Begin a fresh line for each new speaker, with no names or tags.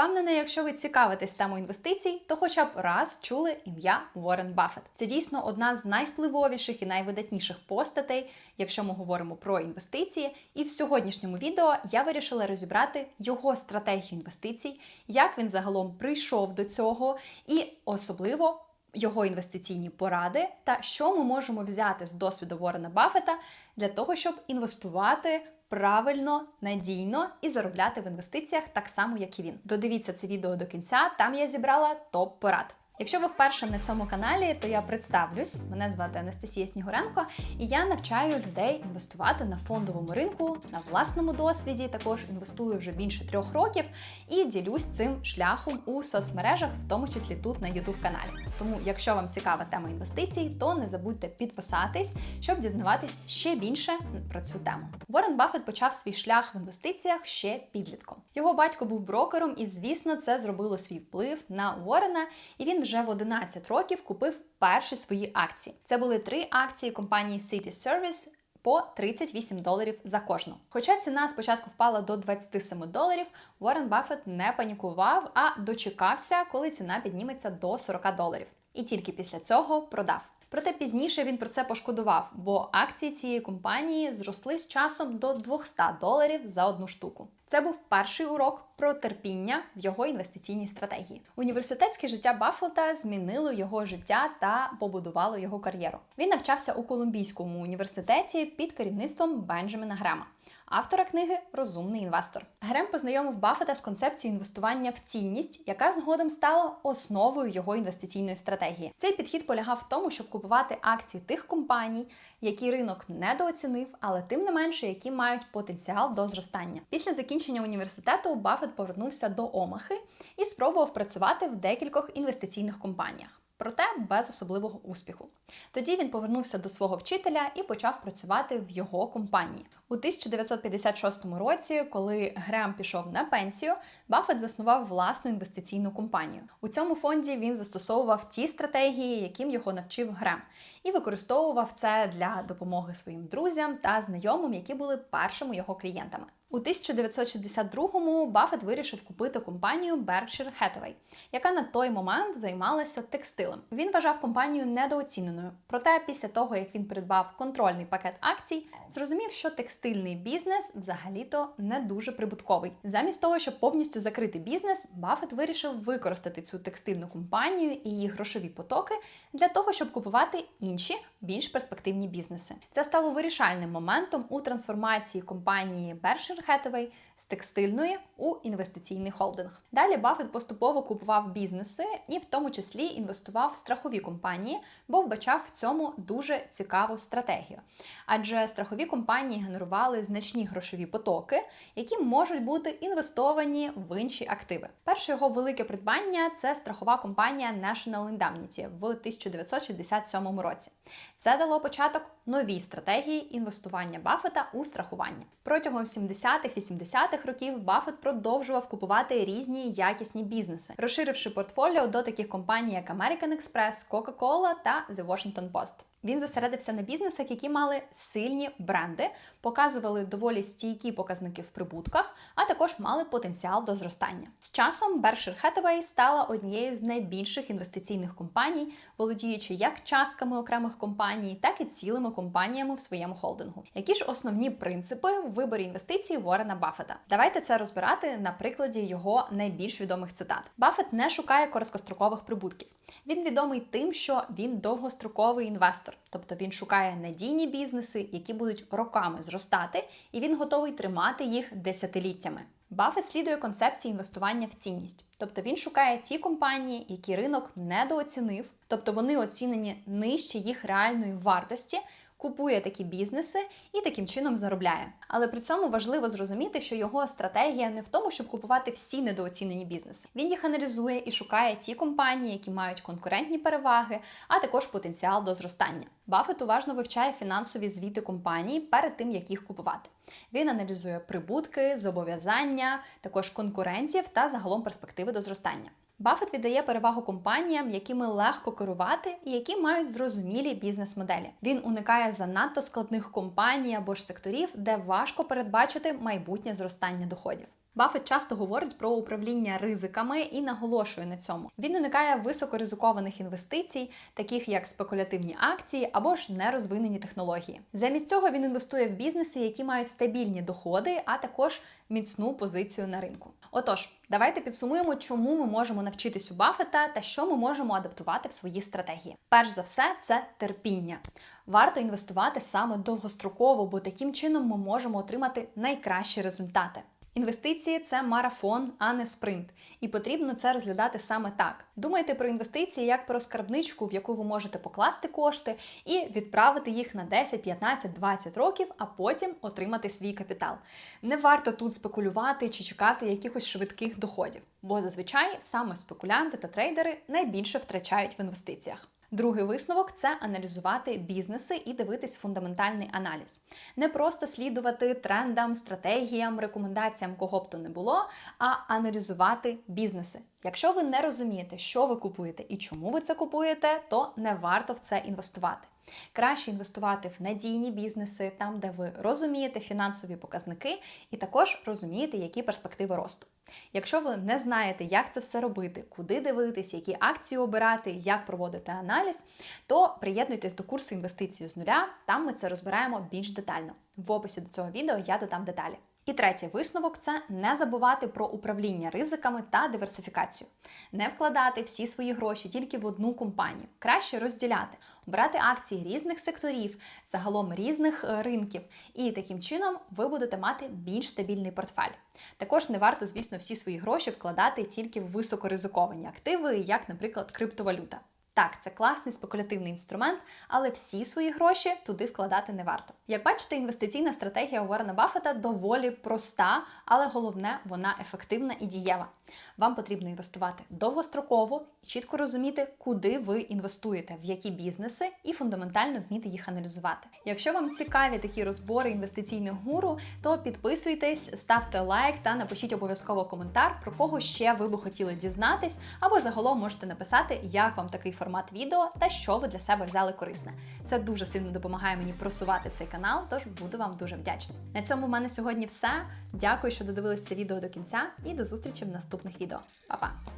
Впевнена, якщо ви цікавитесь темою інвестицій, то хоча б раз чули ім'я Уоррен Баффет. Це дійсно одна з найвпливовіших і найвидатніших постатей, якщо ми говоримо про інвестиції. І в сьогоднішньому відео я вирішила розібрати його стратегію інвестицій, як він загалом прийшов до цього, і особливо. Його інвестиційні поради та що ми можемо взяти з досвіду Ворена Баффета для того, щоб інвестувати правильно, надійно і заробляти в інвестиціях так само, як і він. Додивіться це відео до кінця. Там я зібрала топ порад. Якщо ви вперше на цьому каналі, то я представлюсь. Мене звати Анастасія Снігуренко, і я навчаю людей інвестувати на фондовому ринку на власному досвіді. Також інвестую вже більше трьох років і ділюсь цим шляхом у соцмережах, в тому числі тут на youtube каналі. Тому, якщо вам цікава тема інвестицій, то не забудьте підписатись, щоб дізнаватись ще більше про цю тему. Уоррен Баффет почав свій шлях в інвестиціях ще підлітком. Його батько був брокером, і звісно, це зробило свій вплив на Уоррена, і він вже в 11 років купив перші свої акції. Це були три акції компанії City Service по 38 доларів за кожну. Хоча ціна спочатку впала до 27 доларів, Уоррен Баффет не панікував, а дочекався, коли ціна підніметься до 40 доларів. І тільки після цього продав. Проте пізніше він про це пошкодував, бо акції цієї компанії зросли з часом до 200 доларів за одну штуку. Це був перший урок про терпіння в його інвестиційній стратегії. Університетське життя Баффета змінило його життя та побудувало його кар'єру. Він навчався у Колумбійському університеті під керівництвом Бенджаміна Грема. Автора книги Розумний інвестор. Грем познайомив Баффета з концепцією інвестування в цінність, яка згодом стала основою його інвестиційної стратегії. Цей підхід полягав в тому, щоб купувати акції тих компаній, які ринок недооцінив, але тим не менше, які мають потенціал до зростання. Після закінчення університету Баффет повернувся до Омахи і спробував працювати в декількох інвестиційних компаніях. Проте без особливого успіху. Тоді він повернувся до свого вчителя і почав працювати в його компанії. У 1956 році, коли Грем пішов на пенсію, Баффет заснував власну інвестиційну компанію. У цьому фонді він застосовував ті стратегії, яким його навчив Грем, і використовував це для допомоги своїм друзям та знайомим, які були першими його клієнтами. У 1962-му Баффет вирішив купити компанію Berkshire Hathaway, яка на той момент займалася текстилем. Він вважав компанію недооціненою. Проте, після того як він придбав контрольний пакет акцій, зрозумів, що текстильний бізнес взагалі-то не дуже прибутковий. Замість того, щоб повністю закрити бізнес, Баффет вирішив використати цю текстильну компанію і її грошові потоки для того, щоб купувати інші більш перспективні бізнеси. Це стало вирішальним моментом у трансформації компанії Berkshire Hathaway з текстильної у інвестиційний холдинг. Далі Баффет поступово купував бізнеси і в тому числі інвестував в страхові компанії, бо вбачав в цьому дуже цікаву стратегію. Адже страхові компанії генерували значні грошові потоки, які можуть бути інвестовані в інші активи. Перше його велике придбання це страхова компанія National Indemnity в 1967 році. Це дало початок новій стратегії інвестування Баффета у страхування. Протягом 70-х-80-х років Баффет продовжував купувати різні якісні бізнеси, розширивши портфоліо до таких компаній, як American Express, Coca-Cola та The Washington Post. Він зосередився на бізнесах, які мали сильні бренди, показували доволі стійкі показники в прибутках, а також мали потенціал до зростання. З часом Berkshire Hathaway стала однією з найбільших інвестиційних компаній, володіючи як частками окремих компаній, так і цілими компаніями в своєму холдингу. Які ж основні принципи в виборі інвестицій Ворена Баффета? Давайте це розбирати на прикладі його найбільш відомих цитат. Баффет не шукає короткострокових прибутків. Він відомий тим, що він довгостроковий інвестор, тобто він шукає надійні бізнеси, які будуть роками зростати, і він готовий тримати їх десятиліттями. Баффет слідує концепції інвестування в цінність, тобто він шукає ті компанії, які ринок недооцінив, тобто вони оцінені нижче їх реальної вартості. Купує такі бізнеси і таким чином заробляє. Але при цьому важливо зрозуміти, що його стратегія не в тому, щоб купувати всі недооцінені бізнеси. Він їх аналізує і шукає ті компанії, які мають конкурентні переваги, а також потенціал до зростання. Баффет уважно вивчає фінансові звіти компанії перед тим, як їх купувати. Він аналізує прибутки, зобов'язання, також конкурентів та загалом перспективи до зростання. Баффет віддає перевагу компаніям, якими легко керувати і які мають зрозумілі бізнес-моделі. Він уникає занадто складних компаній або ж секторів, де важко передбачити майбутнє зростання доходів. Баффет часто говорить про управління ризиками і наголошує на цьому. Він уникає високоризикованих інвестицій, таких як спекулятивні акції або ж нерозвинені технології. Замість цього він інвестує в бізнеси, які мають стабільні доходи, а також міцну позицію на ринку. Отож, давайте підсумуємо, чому ми можемо навчитись у Баффета та що ми можемо адаптувати в свої стратегії. Перш за все, це терпіння. Варто інвестувати саме довгостроково, бо таким чином ми можемо отримати найкращі результати. Інвестиції це марафон, а не спринт, і потрібно це розглядати саме так. Думайте про інвестиції як про скарбничку, в яку ви можете покласти кошти і відправити їх на 10, 15, 20 років, а потім отримати свій капітал. Не варто тут спекулювати чи чекати якихось швидких доходів, бо зазвичай саме спекулянти та трейдери найбільше втрачають в інвестиціях. Другий висновок це аналізувати бізнеси і дивитись фундаментальний аналіз. Не просто слідувати трендам, стратегіям, рекомендаціям, кого б то не було, а аналізувати бізнеси. Якщо ви не розумієте, що ви купуєте і чому ви це купуєте, то не варто в це інвестувати. Краще інвестувати в надійні бізнеси, там, де ви розумієте фінансові показники, і також розумієте, які перспективи росту. Якщо ви не знаєте, як це все робити, куди дивитись, які акції обирати, як проводити аналіз, то приєднуйтесь до курсу інвестиції з нуля. Там ми це розбираємо більш детально. В описі до цього відео я додам деталі. І третій висновок це не забувати про управління ризиками та диверсифікацію, не вкладати всі свої гроші тільки в одну компанію, краще розділяти, брати акції різних секторів, загалом різних е, ринків, і таким чином ви будете мати більш стабільний портфель. Також не варто, звісно, всі свої гроші вкладати тільки в високоризиковані активи, як, наприклад, криптовалюта. Так, це класний спекулятивний інструмент, але всі свої гроші туди вкладати не варто. Як бачите, інвестиційна стратегія Уоррена Баффета доволі проста, але головне, вона ефективна і дієва. Вам потрібно інвестувати довгостроково і чітко розуміти, куди ви інвестуєте, в які бізнеси, і фундаментально вміти їх аналізувати. Якщо вам цікаві такі розбори інвестиційних гуру, то підписуйтесь, ставте лайк та напишіть обов'язково коментар, про кого ще ви би хотіли дізнатись, або загалом можете написати, як вам такий формат відео та що ви для себе взяли корисне. Це дуже сильно допомагає мені просувати цей канал, тож буду вам дуже вдячна. На цьому в мене сьогодні все. Дякую, що додивились це відео до кінця, і до зустрічі в наступних відео. Па-па!